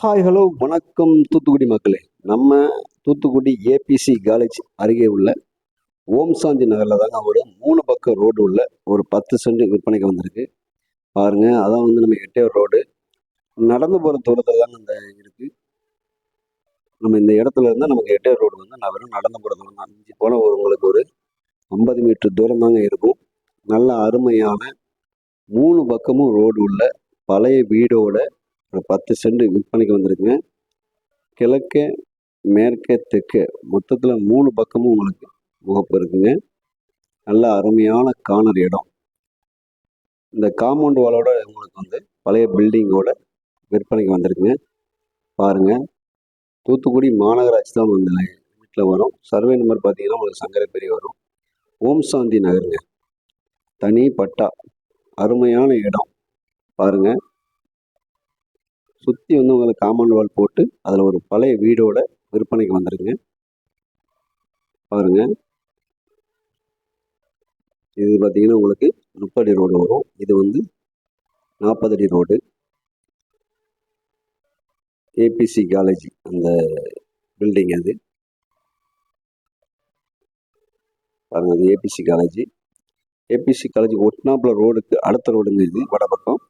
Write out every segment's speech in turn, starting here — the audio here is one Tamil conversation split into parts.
ஹாய் ஹலோ வணக்கம் தூத்துக்குடி மக்களே. நம்ம தூத்துக்குடி ஏபிசி காலேஜ் அருகே உள்ள ஓம் சாந்தி நகரில் தாங்க ஒரு மூணு பக்கம் ரோடு உள்ள ஒரு பத்து சென்ட் விற்பனைக்கு வந்திருக்கு. பாருங்கள் அதான் வந்து நம்ம எட்டேவர் ரோடு நடந்து போகிற தூரத்தில் தாங்க இந்த இருக்குது நம்ம இந்த இடத்துல இருந்தால் நமக்கு எட்டேவர் ரோடு வந்து நான் வெறும் நடந்து போகிற தூரம் தான் அஞ்சு போனால் ஒரு உங்களுக்கு ஒரு ஐம்பது மீட்டர் தூரம் தாங்க இருக்கும். நல்ல அருமையான மூணு பக்கமும் ரோடு உள்ள பழைய வீடோட ஒரு பத்து சென்ட் விற்பனைக்கு வந்திருக்குங்க. கிழக்கே மேற்கே தெற்கே. மொத்தத்தில் மூணு பக்கமும் உங்களுக்கு முகப்பு இருக்குங்க. நல்ல அருமையான கானர் இடம். இந்த காம்பவுண்ட் வாலோட உங்களுக்கு வந்து பழைய பில்டிங்கோட விற்பனைக்கு வந்திருக்குங்க. பாருங்கள் தூத்துக்குடி மாநகராட்சி தான் வந்து வீட்டில் வரும். சர்வே நம்பர் பார்த்தீங்கன்னா உங்களுக்கு சங்கரப்பேரி வரும். ஓம் சாந்தி நகருங்க. தனி பட்டா. அருமையான இடம். பாருங்கள் சுற்றி வந்து உங்களுக்கு காமன் வால் போட்டு அதில் ஒரு பழைய வீடோட விற்பனைக்கு வந்துடுங்க பாருங்க. இது பார்த்தீங்கன்னா உங்களுக்கு முப்பது ரோடு வரும். இது வந்து நாற்பது அடி ரோடு. ஏபிசி காலேஜ் அந்த பில்டிங் அது. பாருங்க அது ஏபிசி காலேஜ். ஏபிசி காலேஜ் ஒட்னாப்புல ரோடுக்கு அடுத்த ரோடுங்க இது வடபக்கம்.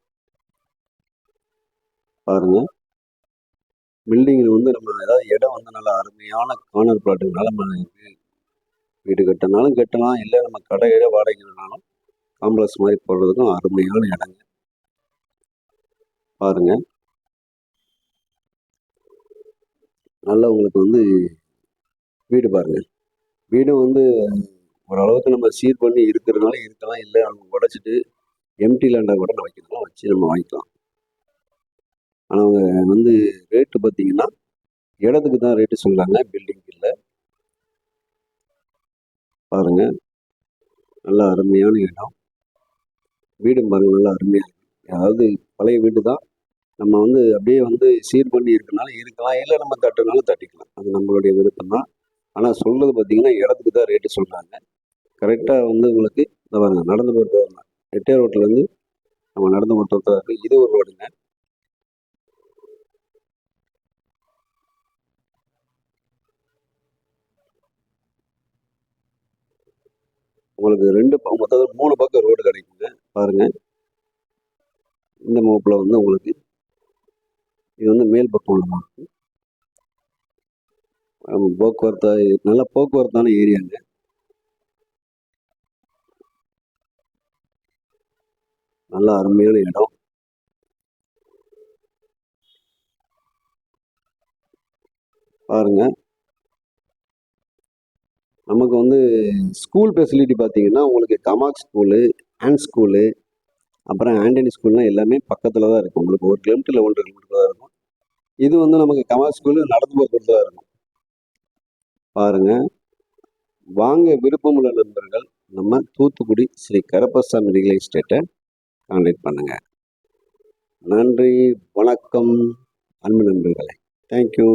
பாருங்க. பில்டிங்கில் வந்து நம்ம ஏதாவது இடம் வந்து நல்லா அருமையான கார்னர் பிளாட்டுனால நம்ம வீடு கட்டினாலும் கட்டலாம். இல்லை நம்ம கடை இட வாடகைனாலும் காம்ப்ளெக்ஸ் மாதிரி போடுறதுக்கும் அருமையான இடங்க. பாருங்க. நல்லா உங்களுக்கு வந்து வீடு பாருங்க. வீடும் வந்து ஓரளவுக்கு நம்ம சீர் பண்ணி இருக்கிறதுனால இருக்கலாம். இல்லை அவங்க உடச்சிட்டு எம்டி லேண்டாக கூட வைக்கிறதுனால வச்சு நம்ம வாங்கிக்கலாம். ஆனால் அவங்க வந்து ரேட்டு பார்த்தீங்கன்னா இடத்துக்கு தான் ரேட்டு சொல்கிறாங்க பில்டிங் இல்லை. பாருங்க. நல்லா அருமையான இடம். வீடும் பாருங்கள் நல்லா அருமையாக இருக்குது அதாவது பழைய வீடு தான். நம்ம வந்து அப்படியே வந்து சீர் பண்ணி இருக்கனால இருக்கலாம் இல்லை நம்ம தட்டுனாலும் தட்டிக்கலாம். அது நம்மளுடைய விருப்பம் தான். ஆனால் சொல்கிறது பார்த்தீங்கன்னா இடத்துக்கு தான் ரேட்டு சொல்கிறாங்க கரெக்டாக வந்து உங்களுக்கு இந்த பாருங்க நடந்து போகிறது வரலாம். எட்டே ரோட்டிலேருந்து நம்ம நடந்து போகிறது இருக்குது இது ஒரு ரோடுங்க. உங்களுக்கு ரெண்டு மொத்தம் மூணு பக்கம் ரோடு கிடைக்குங்க. பாருங்க. இந்த முகப்பில் வந்து உங்களுக்கு இது வந்து மேல் பக்கம் உள்ள மாவட்டம் போக்குவரத்து நல்ல போக்குவரத்தான ஏரியாங்க நல்ல அருமையான இடம். பாருங்க. உங்களுக்கு வந்து ஸ்கூல் ஃபெசிலிட்டி பார்த்தீங்கன்னா உங்களுக்கு கமாக் ஸ்கூலு ஹேண்ட் ஸ்கூலு அப்புறம் ஆண்டனி ஸ்கூல்லாம் எல்லாமே பக்கத்தில் தான் இருக்கும். உங்களுக்கு ஒரு கிலோமீட்டரில் ஒன்றரை கிலோமீட்டர் தான் இருக்கும். இது வந்து நமக்கு கமாக் ஸ்கூலு நடந்து போகிறது தான் இருக்கும். பாருங்கள் வாங்க விருப்பமுள்ள நண்பர்கள் நம்ம தூத்துக்குடி ஸ்ரீ கரப்பசாமி ரியல் எஸ்டேட்டை கான்டாக்ட் பண்ணுங்கள் நன்றி வணக்கம் அன்பு நண்பர்களே. தேங்க்யூ